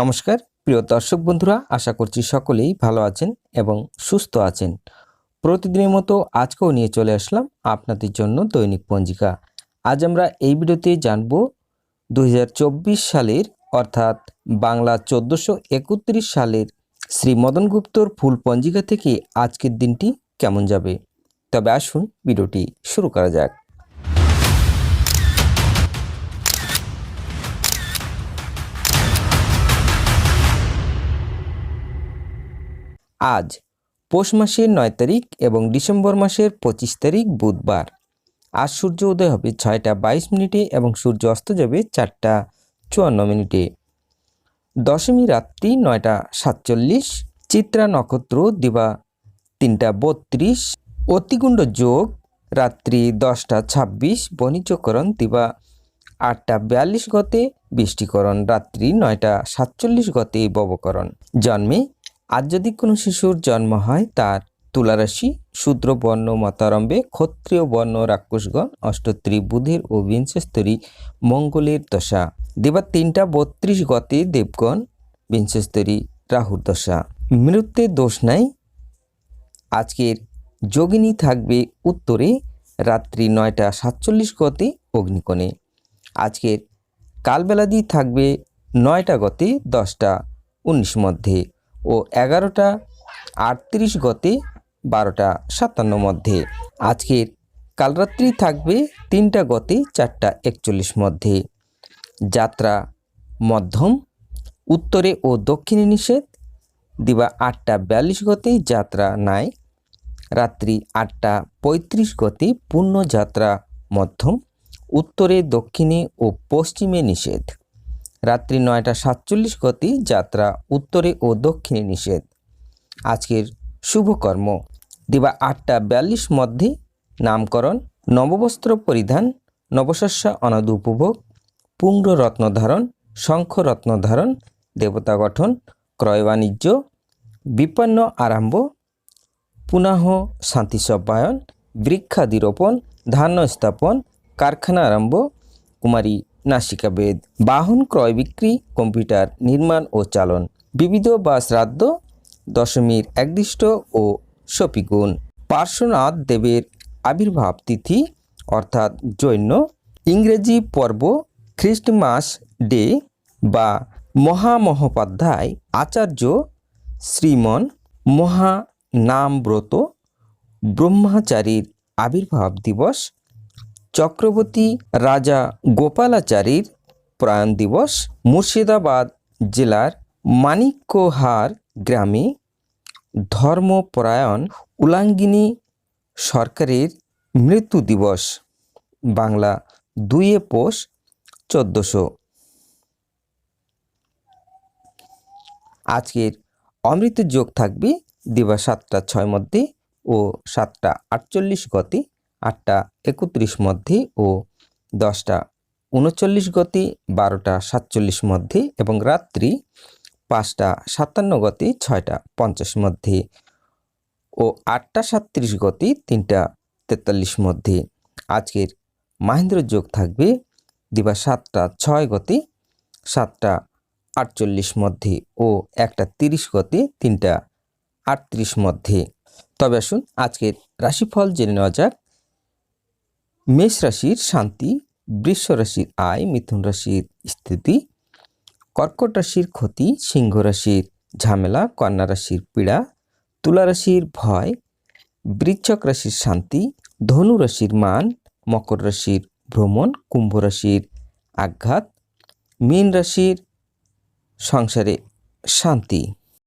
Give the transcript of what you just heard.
নমস্কার, প্রিয় দর্শক বন্ধুরা, আশা করছি সকলেই ভালো আছেন এবং সুস্থ আছেন। প্রতিদিনের মতো আজকেও নিয়ে চলে আসলাম আপনাদের জন্য দৈনিক পঞ্জিকা। আজ আমরা এই ভিডিওতে জানব দু হাজার চব্বিশ সালের, অর্থাৎ বাংলা চোদ্দোশো সালের শ্রী মদন গুপ্তর ফুল পঞ্জিকা থেকে আজকের দিনটি কেমন যাবে। তবে আসুন ভিডিওটি শুরু করা যাক। আজ, পৌষ মাসের নয় তারিখ এবং ডিসেম্বর মাসের পঁচিশ তারিখ বুধবার। আজ সূর্য উদয় হবে ছয়টা বাইশ মিনিটে এবং সূর্য অস্ত যাবে চারটা চুয়ান্ন মিনিটে। দশমী রাত্রি নয়টা সাতচল্লিশ, চিত্রা নক্ষত্র দিবা তিনটা বত্রিশ অতিগুণ্ড যোগ রাত্রি দশটা ছাব্বিশ বণিজ্যকরণ দিবা আটটা বিয়াল্লিশ গতে, বৃষ্টিকরণ রাত্রি নয়টা সাতচল্লিশ গতে, ববকরণ। জন্মে আজ যদি কোনো শিশুর জন্ম হয়, তার তুলারাশি, শূদ্র বর্ণ মতারম্ভে ক্ষত্রিয় বর্ণ রাক্ষসগণ, অষ্টত্রী বুধের ও বিংশস্তরী মঙ্গলের দশা। দেবার তিনটা বত্রিশ গতে দেবগণ, বিংশস্তরী রাহুর দশা। মৃত্যুর দোষ নাই। আজকের যোগিনী থাকবে উত্তরে, রাত্রি নয়টা সাতচল্লিশ গতে অগ্নিকোণে। আজকের কালবেলাদি থাকবে নয়টা গতে দশটা উনিশ মধ্যে। ও এগারোটা আটত্রিশ গতে বারোটা সাতান্ন মধ্যে। আজকের কালরাত্রি থাকবে তিনটা গতে চারটা একচল্লিশ মধ্যে। যাত্রা মধ্যম, উত্তরে ও দক্ষিণে নিষেধ। দিবা আটটা বিয়াল্লিশ গতে যাত্রা নাই। রাত্রি আটটা পঁয়ত্রিশ গতে পূর্ণ যাত্রা মধ্যম, উত্তরে দক্ষিণে ও পশ্চিমে নিষেধ। রাত্রি নয়টা সাতচল্লিশ গতি যাত্রা উত্তরে ও দক্ষিণে নিষেধ। আজকের শুভকর্ম। দিবা আটটা বিয়াল্লিশ মধ্যে নামকরণ, নববস্ত্র পরিধান, নবশস্য অনাদ উপভোগ পুঙ্গ রত্ন ধারণ, শঙ্খ রত্ন ধারণ, দেবতা গঠন, ক্রয় বাণিজ্য, বিপন্ন আরম্ভ পুনঃ শান্তি সব্বায়ন, বৃক্ষাদি রোপণ, ধান্য স্থাপন, কারখানা আরম্ভ, কুমারী নাসিকা বেদ, বাহন ক্রয় বিক্রি, কম্পিউটার নির্মাণ ও চালন। বিবিধ বা শ্রাদ্ধ, দশমীর একদিষ্ট ও সপিগুণ। পার্শ্বনাথ দেবের আবির্ভাব তিথি, অর্থাৎ জৈন, ইংরেজি পর্ব, খ্রিস্টমাস ডে বা মহামহোপাধ্যায় আচার্য, শ্রীমন মহানামব্রত ব্রহ্মচারীর আবির্ভাব দিবস চক্রবর্তী রাজা গোপালাচারীর প্রয়াণ দিবস মুর্শিদাবাদ জেলার মানিক্যহার গ্রামে ধর্মপরায়ণ উলাঙ্গিনী সরকারের মৃত্যু দিবস। বাংলা দুইয়ে পোষ চোদ্দোশো। আজকের অমৃত যোগ থাকবে দিবা সাতটা ছয় মধ্যে ও সাতটা আটচল্লিশ গতি। আটটা একত্রিশ মধ্যে ও দশটা উনচল্লিশ গতি, বারোটা সাতচল্লিশ মধ্যে এবং রাত্রি পাঁচটা সাতান্ন গতি, ছয়টা পঞ্চাশ মধ্যে ও আটটা সাতত্রিশ গতি, তিনটা তেতাল্লিশ মধ্যে। আজকের মাহেন্দ্র যোগ থাকবে দিবা সাতটা ছয় গতি, সাতটা আটচল্লিশ মধ্যে ও একটা তিরিশ গতি, তিনটা আটত্রিশ মধ্যে। তবে আসুন আজকের রাশিফল জেনে নেওয়া যাক। মেষ রাশির শান্তি, বৃষ রাশির আয়, মিথুন রাশির স্থিতি, কর্কট রাশির ক্ষতি, সিংহ রাশির ঝামেলা, কন্যা রাশির পীড়া, তুলা রাশির ভয়, বৃচ্ছক রাশির শান্তি, ধনু রাশির মান, মকর রাশির ভ্রমণ, কুম্ভ রাশির আঘাত, মীন রাশির সংসারে শান্তি।